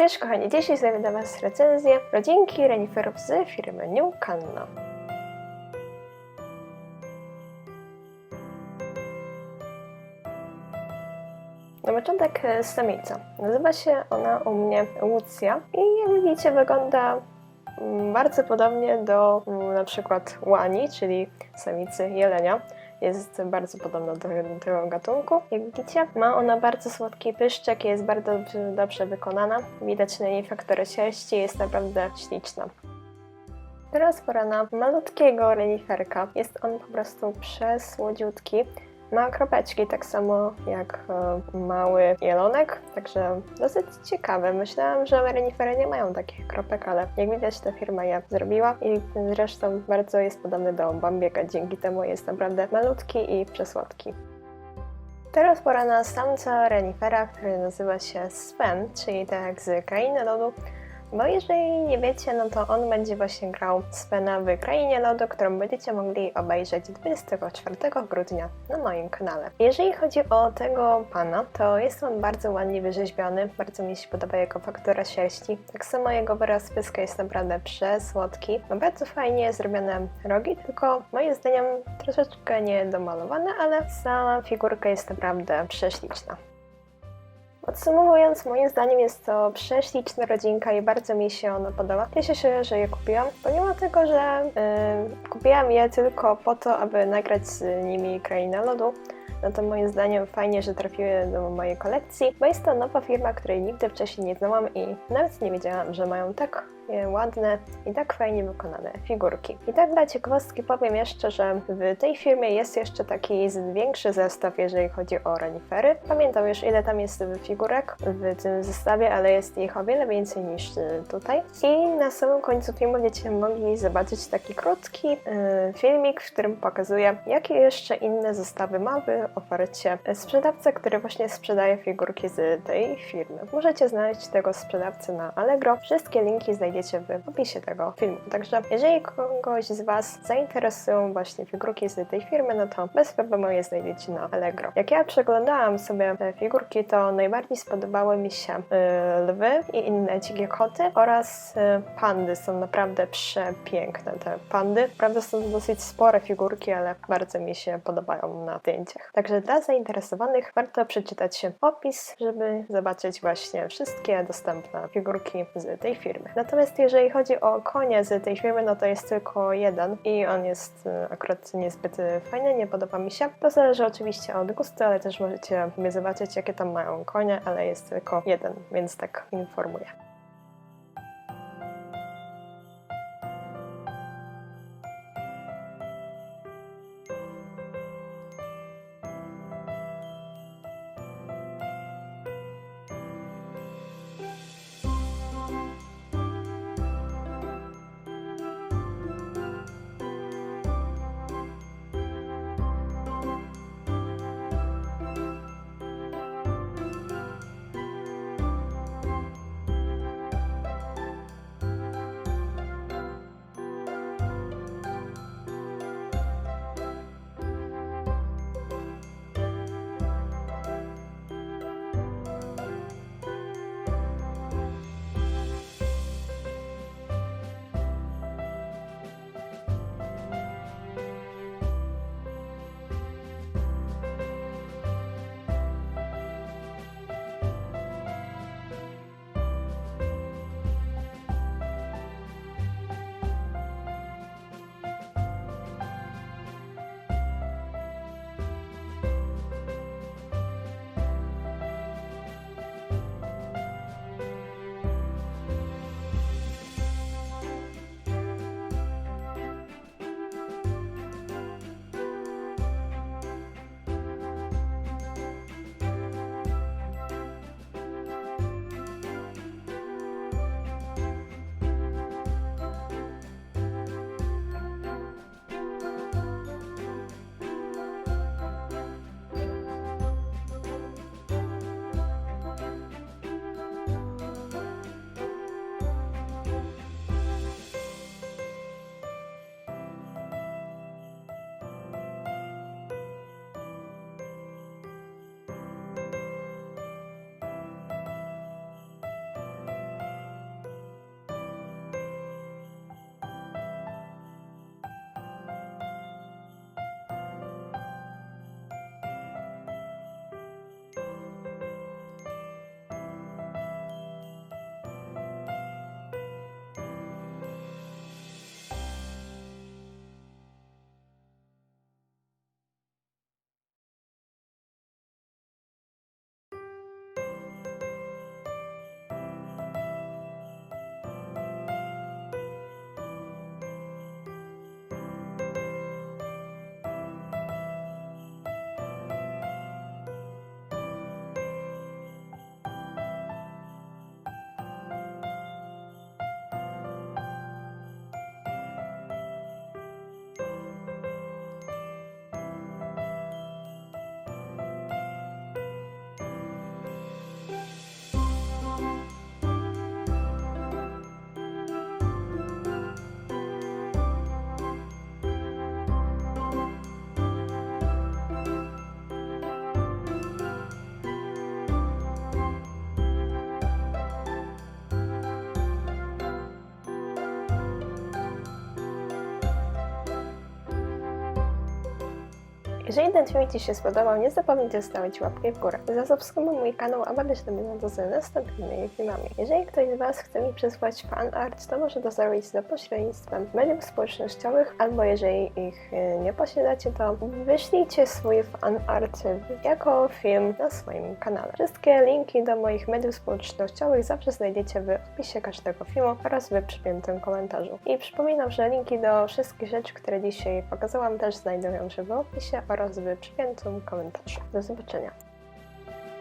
Cześć kochani, dzisiaj zrobię dla Was recenzję rodzinki reniferów z firmy New Canna. Na początek e, samica. Nazywa się ona u mnie Lucja i jak widzicie wygląda mm, bardzo podobnie do mm, na przykład łani, czyli samicy jelenia. Jest bardzo podobna do tego gatunku. Jak widzicie, ma ona bardzo słodki pyszczek, jest bardzo dobrze wykonana. Widać na niej faktory sierści, jest naprawdę śliczna. Teraz pora na malutkiego reniferka. Jest on po prostu przesłodziutki. Ma kropeczki, tak samo jak e, mały jelonek, także dosyć ciekawe. Myślałam, że renifery nie mają takich kropek, ale jak widać ta firma je zrobiła i zresztą bardzo jest podobny do Bambiega, dzięki temu jest naprawdę malutki i przesłodki. Teraz pora na samca renifera, który nazywa się Sven, czyli tak z Krainy Lodu. Bo jeżeli nie wiecie, no to on będzie właśnie grał Svena w Krainie Lodu, którą będziecie mogli obejrzeć 24 grudnia na moim kanale. Jeżeli chodzi o tego pana, to jest on bardzo ładnie wyrzeźbiony, bardzo mi się podoba jego faktura sierści. Tak samo jego wyraz pyska jest naprawdę przesłodki. Ma bardzo fajnie zrobione rogi, tylko moim zdaniem troszeczkę niedomalowane, ale sama figurka jest naprawdę prześliczna. Podsumowując, moim zdaniem jest to prześliczna rodzinka i bardzo mi się ona podoba. Cieszę się, że je kupiłam, pomimo tego, że yy, kupiłam je tylko po to, aby nagrać z nimi Krainę Lodu. No to moim zdaniem fajnie, że trafiły do mojej kolekcji, bo jest to nowa firma, której nigdy wcześniej nie znałam i nawet nie wiedziałam, że mają tak ładne i tak fajnie wykonane figurki. I tak dla ciekawostki powiem jeszcze, że w tej firmie jest jeszcze taki większy zestaw, jeżeli chodzi o renifery. Pamiętam już ile tam jest figurek w tym zestawie, ale jest ich o wiele więcej niż e, tutaj. I na samym końcu filmu będziecie mogli zobaczyć taki krótki e, filmik, w którym pokazuję, jakie jeszcze inne zestawy ma w ofercie sprzedawca, który właśnie sprzedaje figurki z tej firmy. Możecie znaleźć tego sprzedawcę na Allegro. Wszystkie linki znajdziecie w opisie tego filmu. Także jeżeli kogoś z Was zainteresują właśnie figurki z tej firmy, no to bez problemu je znajdziecie na Allegro. Jak ja przeglądałam sobie figurki, to najbardziej spodobały mi się y, lwy i inne dzikie koty oraz y, pandy. Są naprawdę przepiękne te pandy. Prawda są to dosyć spore figurki, ale bardzo mi się podobają na zdjęciach. Także dla zainteresowanych warto przeczytać się opis, żeby zobaczyć właśnie wszystkie dostępne figurki z tej firmy. Natomiast jeżeli chodzi o konie z tej firmy, no to jest tylko jeden i on jest y, akurat niezbyt y, fajny, nie podoba mi się. To zależy oczywiście od gustu, ale też możecie sobie zobaczyć, jakie tam mają konie, ale jest tylko jeden, więc tak informuję. Jeżeli ten film Ci się spodobał, nie zapomnijcie zostawić łapki w górę. Zasubskrybuj mój kanał, aby być na bieżąco z następnymi filmami. Jeżeli ktoś z Was chce mi przesłać fan art, to może to zrobić za pośrednictwem mediów społecznościowych, albo jeżeli ich y, nie posiadacie, to wyślijcie swój fan art jako film na swoim kanale. Wszystkie linki do moich mediów społecznościowych zawsze znajdziecie w opisie każdego filmu oraz w przypiętym komentarzu. I przypominam, że linki do wszystkich rzeczy, które dzisiaj pokazałam, też znajdują się w opisie oraz w przypiętym. Do zobaczenia.